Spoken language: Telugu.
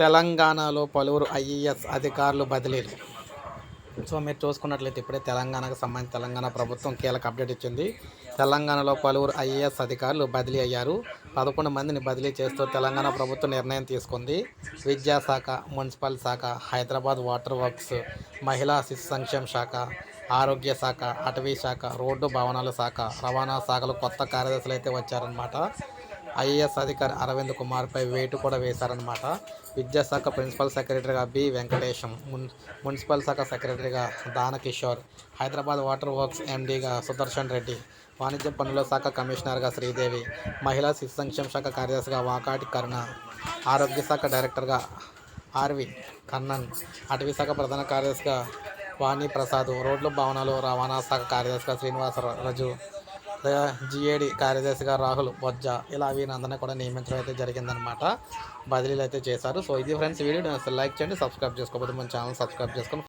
తెలంగాణలో పలువురు ఐఏఎస్ అధికారులు బదిలీలు. సో మీరు చూసుకున్నట్లయితే ఇప్పుడే తెలంగాణకు సంబంధించి తెలంగాణ ప్రభుత్వం కీలక అప్డేట్ ఇచ్చింది. తెలంగాణలో పలువురు ఐఏఎస్ అధికారులు బదిలీ అయ్యారు. పదకొండు మందిని బదిలీ చేస్తూ తెలంగాణ ప్రభుత్వం నిర్ణయం తీసుకుంది. విద్యాశాఖ మున్సిపల్ శాఖ హైదరాబాద్ వాటర్ వర్క్స్ మహిళా శిశు సంక్షేమ శాఖ ఆరోగ్య శాఖ అటవీ శాఖ రోడ్డు భవనాల శాఖ రవాణా శాఖలు కొత్త కార్యదర్శులు అయితే వచ్చారనమాట ఐఏఎస్ అధికారి అరవింద్ కుమార్పై వేటు కూడా వేశారనమాట విద్యాశాఖ ప్రిన్సిపల్ సెక్రటరీగా బి వెంకటేశం మున్ మున్సిపల్ శాఖ సెక్రటరీగా దానకిషోర్ హైదరాబాద్ వాటర్ వర్క్స్ ఎండీగా సుదర్శన్ రెడ్డి వాణిజ్య పనుల శాఖ కమిషనర్గా శ్రీదేవి మహిళా శిశు సంక్షేమ శాఖ కార్యదర్శిగా వాకాటి కరుణ ఆరోగ్య శాఖ డైరెక్టర్గా ఆర్వి కన్నన్ అటవీ శాఖ ప్రధాన కార్యదర్శిగా వాణి ప్రసాద్ రోడ్లు భవనాలు రవాణా శాఖ కార్యదర్శిగా శ్రీనివాస రజు జిఏడి కార్యదర్శిగా రాహుల్ బొజ్జ ఇలా వీరందరినీ కూడా నియమించడం అయితే జరిగిందనమాట బదిలీలు అయితే చేశారు. సో ఇది ఫ్రెండ్స్ వీడియో. లైక్ చేయండి సబ్స్క్రైబ్ చేసుకోకపోతే మన ఛానల్ సబ్స్క్రైబ్ చేసుకొని